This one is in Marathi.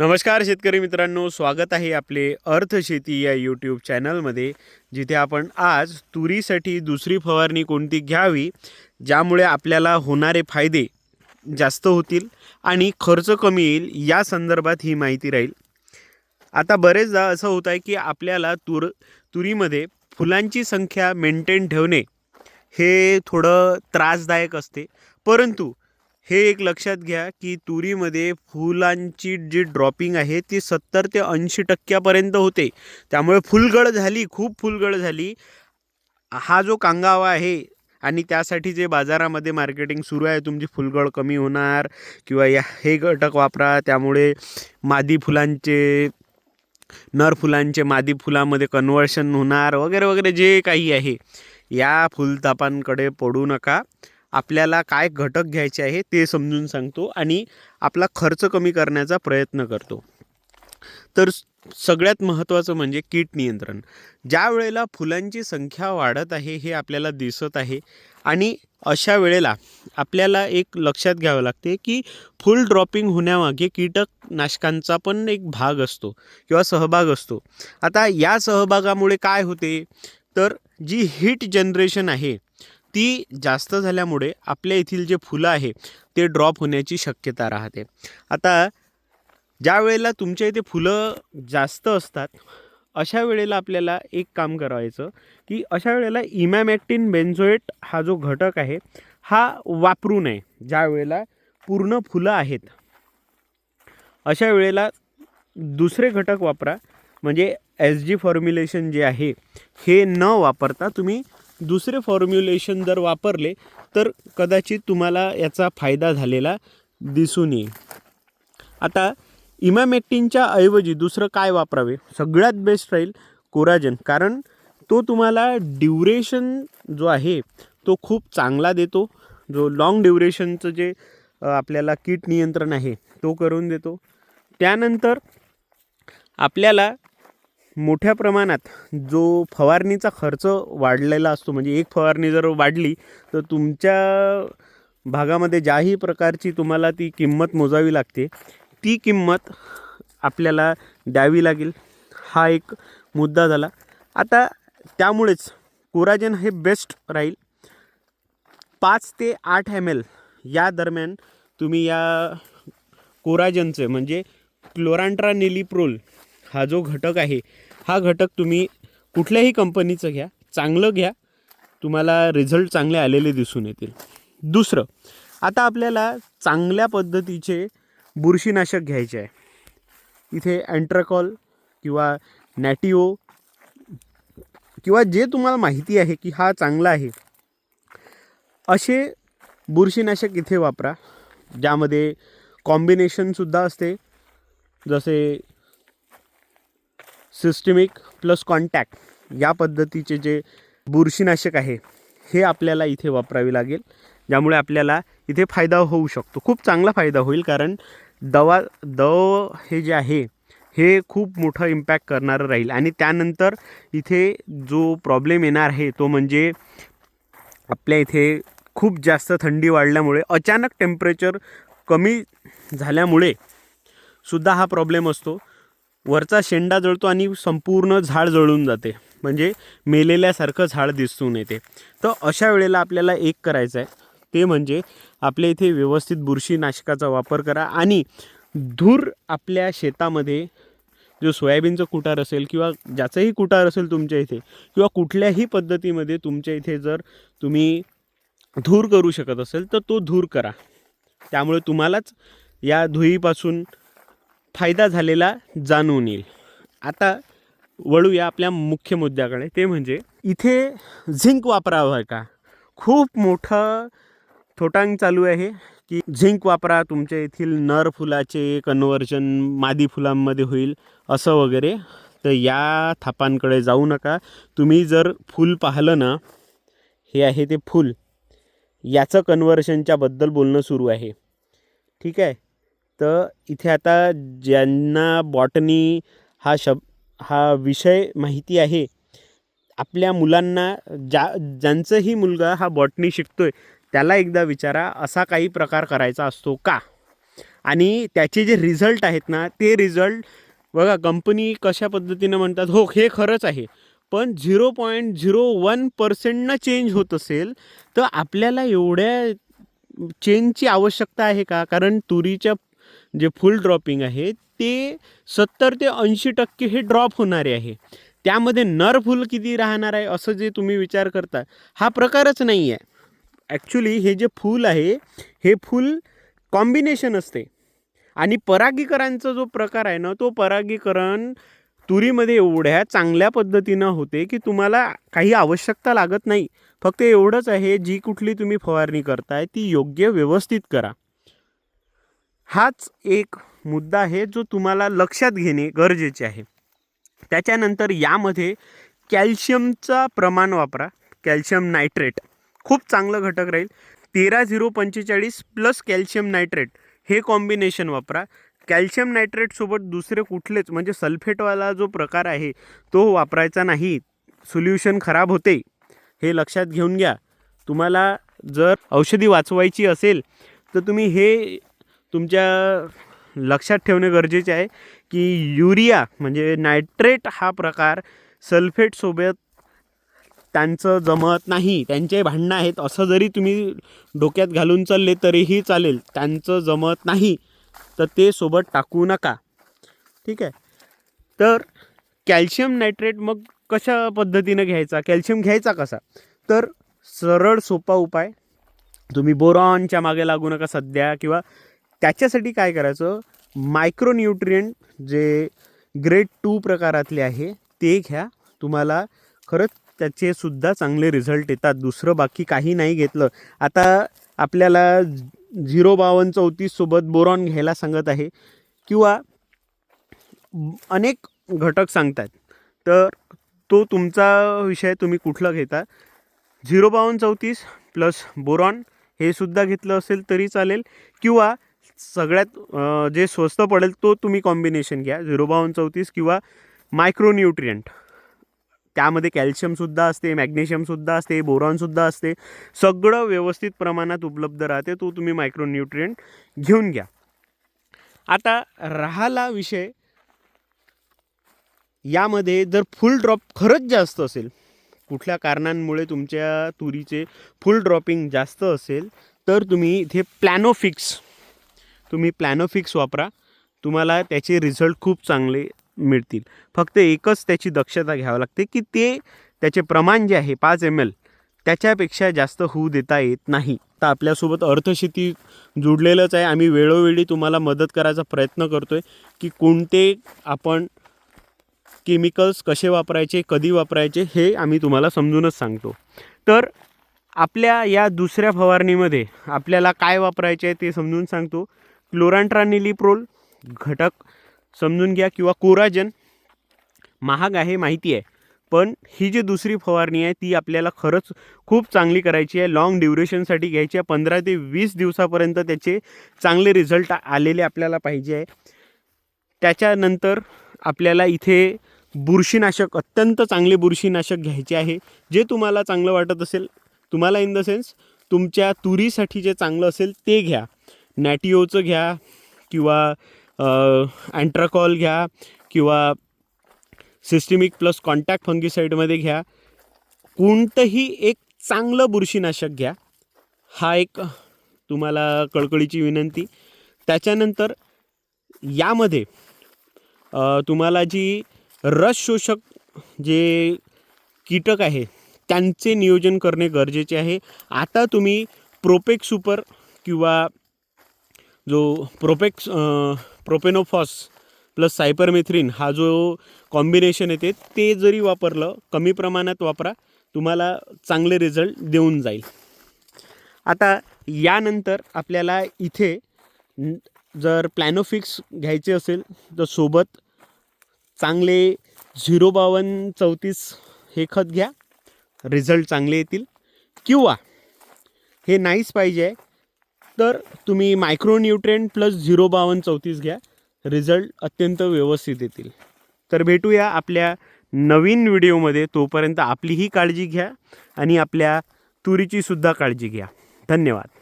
नमस्कार शेतकरी मित्रांनो स्वागत आहे आपले अर्थशेती या यूट्यूब चॅनलमध्ये जिथे आपण आज तुरीसाठी दुसरी फवारणी कोणती घ्यावी ज्यामुळे आपल्याला होणारे फायदे जास्त होतील आणि खर्च कमी येईल या संदर्भात ही माहिती राहील. आता बरेचदा असं होत आहे की आपल्याला तूर तुरीमध्ये फुलांची संख्या मेंटेन ठेवणे हे थोडं त्रासदायक असते. परंतु हे एक लक्षात घ्या की तुरीमध्ये फुलांची जी ड्रॉपिंग आहे ती सत्तर ते ऐंशी टक्क्यापर्यंत होते. त्यामुळे फुलगळ झाली खूप फुलगळ झाली. हा जो कांगावा आहे आणि त्यासाठी जे बाजारामध्ये मार्केटिंग सुरू आहे तुमची फुलगळ कमी होणार किंवा या हे घटक वापरा. त्यामुळे मादी फुलांचे नर फुलांचे मादी फुलामध्ये कन्वर्शन होणार वगैरे वगैरे जे काही आहे या फुलतापांकडे पडू नका. आपल्याला काय घटक घ्यायचे आहे ते समजून सांगतो आणि आपला खर्च कमी करण्याचा प्रयत्न करतो. तर सगळ्यात महत्त्वाचं म्हणजे कीट नियंत्रण. ज्या वेळेला फुलांची संख्या वाढत आहे हे आपल्याला दिसत आहे आणि अशा वेळेला आपल्याला एक लक्षात घ्यावं लागते की फुल ड्रॉपिंग होण्यामागे कीटकनाशकांचा पण एक भाग असतो किंवा सहभाग असतो. आता या सहभागामुळे काय होते? तर जी हीट जनरेशन आहे ती जास्त झाल्यामुळे आपल्या येथील जे फुलं आहे ते ड्रॉप होण्याची शक्यता राहते. आता ज्या वेळेला तुमच्या इथे फुलं जास्त असतात अशा वेळेला आपल्याला एक काम करायचं की अशा वेळेला इमॅमॅक्टिन बेन्झोएट हा जो घटक आहे हा वापरू नये ज्या वेळेला पूर्ण फुलं आहेत. अशा वेळेला दुसरे घटक वापरा म्हणजे एस जी फॉर्म्युलेशन जे आहे हे न वापरता तुम्ही दुसरे फॉर्म्युलेशन जर वापरले तर कदाचित तुम्हाला याचा फायदा झालेला दिसून येईल. आता इमॅमेक्टिनच्या ऐवजी दुसरं काय वापरावे? सगळ्यात बेस्ट राहील कोराजन कारण तो तुम्हाला ड्युरेशन जो आहे तो खूप चांगला देतो. जो लॉंग ड्युरेशनचं जे आपल्याला कीट नियंत्रण आहे तो करून देतो. त्यानंतर आपल्याला मोठ्या प्रमाणात जो फवारणीचा खर्च वाढलेला असतो म्हणजे एक फवारणी जर वाढली तर तुमच्या भागामध्ये ज्याही प्रकारची तुम्हाला ती किंमत मोजावी लागते ती किंमत आपल्याला द्यावी लागेल. हा एक मुद्दा झाला. आता त्यामुळेच कोराजन हे बेस्ट राहील. पाच ते आठ एम एल या दरम्यान तुम्ही या कोराजनचे म्हणजे क्लोरांट्रा निलिप्रोल हा जो घटक आहे हा घटक तुम्ही कुठल्याही कंपनीचं घ्या चांगलं घ्या तुम्हाला रिझल्ट चांगले आलेले दिसून येतील. दुसरं आता आपल्याला चांगल्या पद्धतीचे बुरशीनाशक घ्यायचे आहे. इथे अँट्राकॉल किंवा नॅटिओ किंवा जे तुम्हाला माहिती आहे की हा चांगला आहे असे बुरशीनाशक इथे वापरा ज्यामध्ये कॉम्बिनेशनसुद्धा असते जसे सिस्टमिक प्लस कॉन्टॅक्ट या पद्धतीचे जे बुरशीनाशक आहे हे आपल्याला इथे वापरावे लागेल ज्यामुळे आपल्याला इथे फायदा होऊ शकतो. खूप चांगला फायदा होईल कारण दवा दव हे जे आहे हे खूप मोठं इम्पॅक्ट करणारं राहील. आणि त्यानंतर इथे जो प्रॉब्लेम येणार आहे तो म्हणजे आपल्या इथे खूप जास्त थंडी वाढल्यामुळे अचानक टेम्परेचर कमी झाल्यामुळे सुद्धा हा प्रॉब्लेम असतो. वरचा शेंडा जळतो आणि संपूर्ण झाड जळून जाते. म्हणजे मेलेल्यासारखं झाड दिसून येते. तर अशा वेळेला आपल्याला एक करायचं आहे. ते म्हणजे आपल्या इथे व्यवस्थित बुरशीनाशकाचा वापर करा आणि धूर आपल्या शेतामध्ये जो सोयाबीनचं कुटार असेल किंवा ज्याचंही कुटार असेल तुमच्या इथे किंवा कुठल्याही पद्धतीमध्ये तुमच्या इथे जर तुम्ही धूर करू शकत असेल तर तो धूर करा. त्यामुळे तुम्हालाच या धुईपासून फायदा झालेला जाणून येईल. आता वळूया आपल्या मुख्य मुद्द्याकडे. ते म्हणजे इथे झिंक वापरावं आहे का? खूप मोठं थोटांग चालू आहे की झिंक वापरा तुमच्या येथील नर फुलाचे कन्वर्जन मादी फुलांमध्ये होईल असं वगैरे. तर या थापांकडे जाऊ नका. तुम्ही जर फूल पाहिलं ना हे आहे ते फूल. याचं कन्वर्शनच्याबद्दल बोलणं सुरू आहे. ठीक आहे? तर इथे आता ज्यांना बॉटनी हा शब हा विषय माहिती आहे आपल्या मुलांना ज्या ज्यांचंही मुलगा हा बॉटनी शिकतो आहे त्याला एकदा विचारा असा काही प्रकार करायचा असतो का? आणि त्याचे जे रिझल्ट आहेत ना ते रिझल्ट बघा कंपनी कशा पद्धतीनं म्हणतात हो हे खरंच आहे पण झिरो पॉईंट झिरो वन पर्सेंटनं चेंज होत असेल तर आपल्याला एवढ्या चेंजची आवश्यकता आहे का? कारण तुरीच्या जे फुल ड्रॉपिंग आहे ते सत्तर ते ऐंशी टक्के हे ड्रॉप होणारे आहे. त्यामध्ये नर फुल किती राहणार आहे असं जे तुम्ही विचार करता हा प्रकारच नाही आहे. ॲक्च्युली हे जे फूल आहे हे फूल कॉम्बिनेशन असते. आणि परागीकरांचा जो प्रकार आहे ना तो परागीकरण तुरीमध्ये एवढ्या चांगल्या पद्धतीनं होते की तुम्हाला काही आवश्यकता लागत नाही. फक्त एवढंच आहे जी कुठली तुम्ही फवारणी करताय ती योग्य व्यवस्थित करा. हाच एक मुद्दा आहे जो तुम्हाला लक्षात घेणे गरजेचे आहे. त्याच्यानंतर यामध्ये कॅल्शियमचा प्रमाण वापरा. Calcium nitrate. खूप चांगलं घटक राहील. तेरा झिरो पंचेचाळीस प्लस कॅल्शियम नायट्रेट हे कॉम्बिनेशन वापरा. कॅल्शियम नायट्रेटसोबत दुसरे कुठलेच म्हणजे सल्फेटवाला जो प्रकार आहे तो वापरायचा नाही. सोल्युशन खराब होते. हे लक्षात घेऊन घ्या. तुम्हाला जर औषधी वाचवायची असेल तर तुम्ही हे तुमच्या लक्षात ठेवणे गरजेचे आहे की युरिया म्हणजे नायट्रेट हा प्रकार सल्फेटसोबत त्यांचं जमत नाही. त्यांचे भांडणं आहेत. असं जरी तुम्ही डोक्यात घालून चालले तरीही चालेल. त्यांचं जमत नाही. तर ते सोबत टाकू नका. ठीक आहे? तर कॅल्शियम नायट्रेट मग कशा पद्धतीनं घ्यायचा? कॅल्शियम घ्यायचा कसा? तर सरळ सोपा उपाय. तुम्ही बोरॉनच्या मागे लागू नका सध्या किंवा त्याच्यासाठी काय करायचं? मायक्रोन्यूट्रियंट जे ग्रेड टू प्रकारातले आहे ते घ्या. तुम्हाला खरंच त्याचे सुद्धा चांगले रिझल्ट येतात. दुसरं बाकी काही नाही घेतलं. आता आपल्याला झिरो बावन्न चौतीससोबत बोरॉन घ्यायला सांगत आहे. किंवा अनेक घटक सांगतात. तर तो तुमचा विषय तुम्ही कुठला घेता? झिरो बावन्न चौतीस प्लस बोरॉन हे सुद्धा घेतलं असेल तरी चालेल. किंवा सगळ्यात जे स्वस्त पडेल तो तुम्ही कॉम्बिनेशन घ्या. झिरो बावन्न चौतीस किंवा मायक्रोन्यूट्रियंट त्यामध्ये कॅल्शियमसुद्धा असते मॅग्नेशियमसुद्धा असते बोरॉनसुद्धा असते. सगळं व्यवस्थित प्रमाणात उपलब्ध राहते तो तुम्ही मायक्रोन्यूट्रियंट घेऊन घ्या. आता राहिला विषय यामध्ये जर फुल ड्रॉप खरंच जास्त असेल कुठल्या कारणांमुळे तुमच्या तुरीचे फुल ड्रॉपिंग जास्त असेल तर तुम्ही इथे प्लॅनोफिक्स तुम्ही प्लॅनोफिक्स वापरा. तुम्हाला त्याचे रिझल्ट खूप चांगले मिळतील. फक्त एकच त्याची दक्षता घ्यावं लागते की ते त्याचे प्रमाण जे आहे पाच एम एल त्याच्यापेक्षा जास्त होऊ देता येत नाही. तर आपल्यासोबत अर्थशेती जुडलेलंच आहे. आम्ही वेळोवेळी तुम्हाला मदत करायचा प्रयत्न करतो आहे की कोणते आपण केमिकल्स कसे वापरायचे कधी वापरायचे हे आम्ही तुम्हाला समजूनच सांगतो. तर आपल्या या दुसऱ्या फवारणीमध्ये आपल्याला काय वापरायचे आहे ते समजून सांगतो. क्लोरांट्रानिलिप्रोल घटक समजून घ्या किंवा कोराजन महाग आहे माहिती आहे. पण ही जी दुसरी फवारणी आहे ती आपल्याला खरंच खूप चांगली करायची आहे. लॉंग ड्युरेशनसाठी घ्यायची आहे. पंधरा ते वीस दिवसापर्यंत त्याचे चांगले रिझल्ट आलेले आपल्याला पाहिजे आहे. त्याच्यानंतर आपल्याला इथे बुरशीनाशक अत्यंत चांगले बुरशीनाशक घ्यायचे आहे. जे तुम्हाला चांगलं वाटत असेल तुम्हाला इन द सेन्स तुमच्या तुरीसाठी जे चांगलं असेल ते घ्या. नॅटिओचं घ्या किंवा अँट्राकॉल घ्या किंवा सिस्टिमिक प्लस कॉन्टॅक्ट फंगीसाईडमध्ये घ्या. कोणतंही एक चांगलं बुरशीनाशक घ्या. हा एक तुम्हाला कळकळीची विनंती. त्याच्यानंतर यामध्ये तुम्हाला जी रस शोषक जे कीटक आहे त्यांचे नियोजन करणे गरजेचे आहे. आता तुम्ही प्रोपेक सुपर किंवा जो प्रोपेक्स प्रोपेनोफॉस प्लस सायपरमेथ्रिन हा जो कॉम्बिनेशन येते ते जरी वापरलं कमी प्रमाणात वापरा तुम्हाला चांगले रिझल्ट देऊन जाईल. आता यानंतर आपल्याला इथे जर प्लॅनोफिक्स घ्यायचे असेल तर सोबत चांगले झिरो बावन्न चौतीस हे खत घ्या रिझल्ट चांगले येतील. किंवा हे नाहीच पाहिजे तर तुम्ही मायक्रोन्यूट्रेन प्लस झिरो बावन्न चौतीस घ्या. रिझल्ट अत्यंत व्यवस्थित येतील. तर भेटूया आपल्या नवीन व्हिडिओमध्ये तोपर्यंत आपलीही काळजी घ्या आणि आपल्या तुरीचीसुद्धा काळजी घ्या. धन्यवाद.